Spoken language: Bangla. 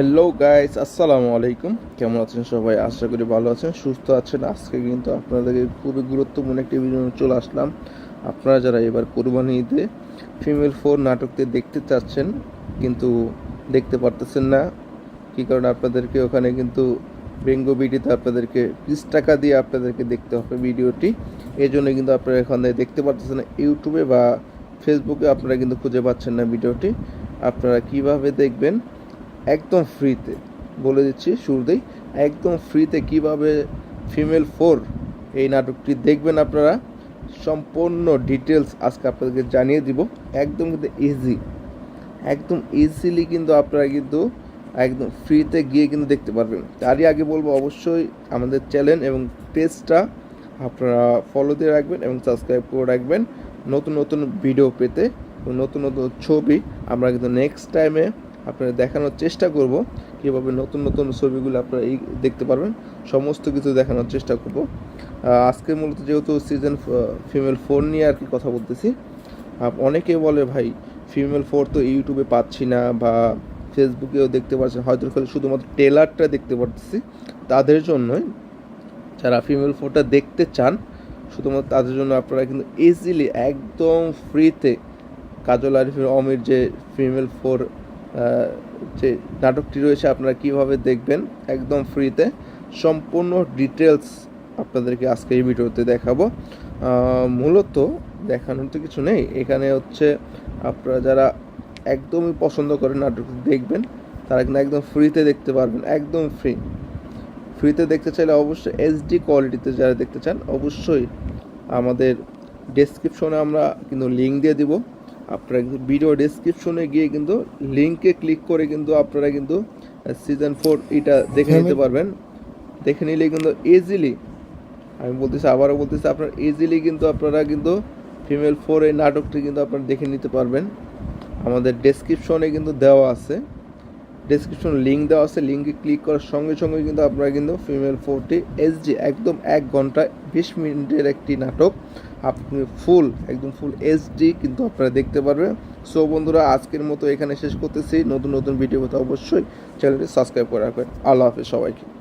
হ্যালো গাইস আসসালামু আলাইকুম কেমন আছেন সবাই? আশা করি ভালো আছেন, সুস্থ আছেন। আজকে কিন্তু আপনাদেরকে খুবই গুরুত্বপূর্ণ একটি ভিডিও চলে আসলাম। আপনারা যারা এবার কোরবানি ঈদে ফিমেল ফোর নাটকটি দেখতে চাচ্ছেন, কিন্তু দেখতে পারতেছেন না, কী কারণে আপনাদেরকে ওখানে কিন্তু বেঙ্গো বিডিতে আপনাদেরকে বিশ টাকা দিয়ে আপনাদেরকে দেখতে হবে ভিডিওটি এই জন্য কিন্তু আপনারা এখানে দেখতে পারতেছেন না ইউটিউবে বা ফেসবুকে আপনারা কিন্তু খুঁজে পাচ্ছেন না ভিডিওটি আপনারা কীভাবে দেখবেন? একদম ফ্রিতে বলে দিচ্ছি শুরুতেই, একদম ফ্রিতে কীভাবে ফিমেল ফোর এই নাটকটি দেখবেন আপনারা, সম্পূর্ণ ডিটেলস আজকে আপনাদেরকে জানিয়ে দিব। একদম কিন্তু ইজি একদম ইজিলি কিন্তু আপনারা কিন্তু একদম ফ্রিতে গিয়ে কিন্তু দেখতে পারবেন। তারই আগে বলব অবশ্যই আমাদের চ্যানেল এবং পেজটা আপনারা ফলো দিয়ে রাখবেন এবং সাবস্ক্রাইব করে রাখবেন। নতুন নতুন ভিডিও পেতে নতুন নতুন ছবি আমরা কিন্তু নেক্সট টাইমে আপনারা দেখানোর চেষ্টা করব কীভাবে নতুন নতুন ছবিগুলো আপনারা এই দেখতে পারবেন। সমস্ত কিছু দেখানোর চেষ্টা করব। আজকে মূলত যেহেতু সিজন ফিমেল ফোর নিয়ে আর কি কথা বলতেছি অনেকে বলে ভাই ফিমেল ফোর তো ইউটিউবে পাচ্ছি না বা ফেসবুকেও দেখতে পাচ্ছি হয়তো খালি শুধুমাত্র টেলারটা দেখতে পারতেছি। তাদের জন্যই যারা ফিমেল ফোরটা দেখতে চান, শুধুমাত্র তাদের জন্য আপনারা কিন্তু ইজিলি একদম ফ্রিতে কাজল আরিফের অমির যে ফিমেল ফোর যে নাটকটি রয়েছে, আপনারা কীভাবে দেখবেন একদম ফ্রিতে। সম্পূর্ণ ডিটেলস আপনাদেরকে আজকে এই ভিডিওতে দেখাবো। মূলত দেখানোর তো কিছু নেই। এখানে হচ্ছে আপনারা যারা একদমই পছন্দ করেন নাটকটি দেখবেন, তারা কিন্তু একদম ফ্রিতে দেখতে পারবেন, একদম ফ্রি। ফ্রিতে দেখতে চাইলে অবশ্যই এইচডি কোয়ালিটিতে যারা দেখতে চান, অবশ্যই আমাদের ডেসক্রিপশনে আমরা কিন্তু লিঙ্ক দিয়ে দিব। আপনারা কিন্তু ভিডিও ডেসক্রিপশনে গিয়ে কিন্তু লিঙ্কে ক্লিক করে কিন্তু আপনারা কিন্তু সিজন ফোর এটা দেখে নিতে পারবেন। দেখে নিলে কিন্তু ইজিলি আমি বলতেছি আবারও বলতেছি আপনার ইজিলি কিন্তু আপনারা কিন্তু ফিমেল ফোর এই নাটকটি কিন্তু আপনারা দেখে নিতে পারবেন। আমাদের ডেসক্রিপশনে কিন্তু দেওয়া আছে। ডেসক্রিপশন লিঙ্ক দেওয়া আছে লিঙ্কে ক্লিক করার সঙ্গে সঙ্গে কিন্তু আপনারা কিন্তু ফিমেল ফোরটি এইচডি একদম এক ঘণ্টা বিশ মিনিটের একটি নাটক আপনি ফুল একদম ফুল এইচডি কিন্তু আপনারা দেখতে পারবেন। সো বন্ধুরা, আজকের মতো এখানে শেষ করতেছি। নতুন নতুন ভিডিও পেতে অবশ্যই চ্যানেলটি সাবস্ক্রাইব করে রাখবেন। আল্লাহ হাফেজ সবাইকে।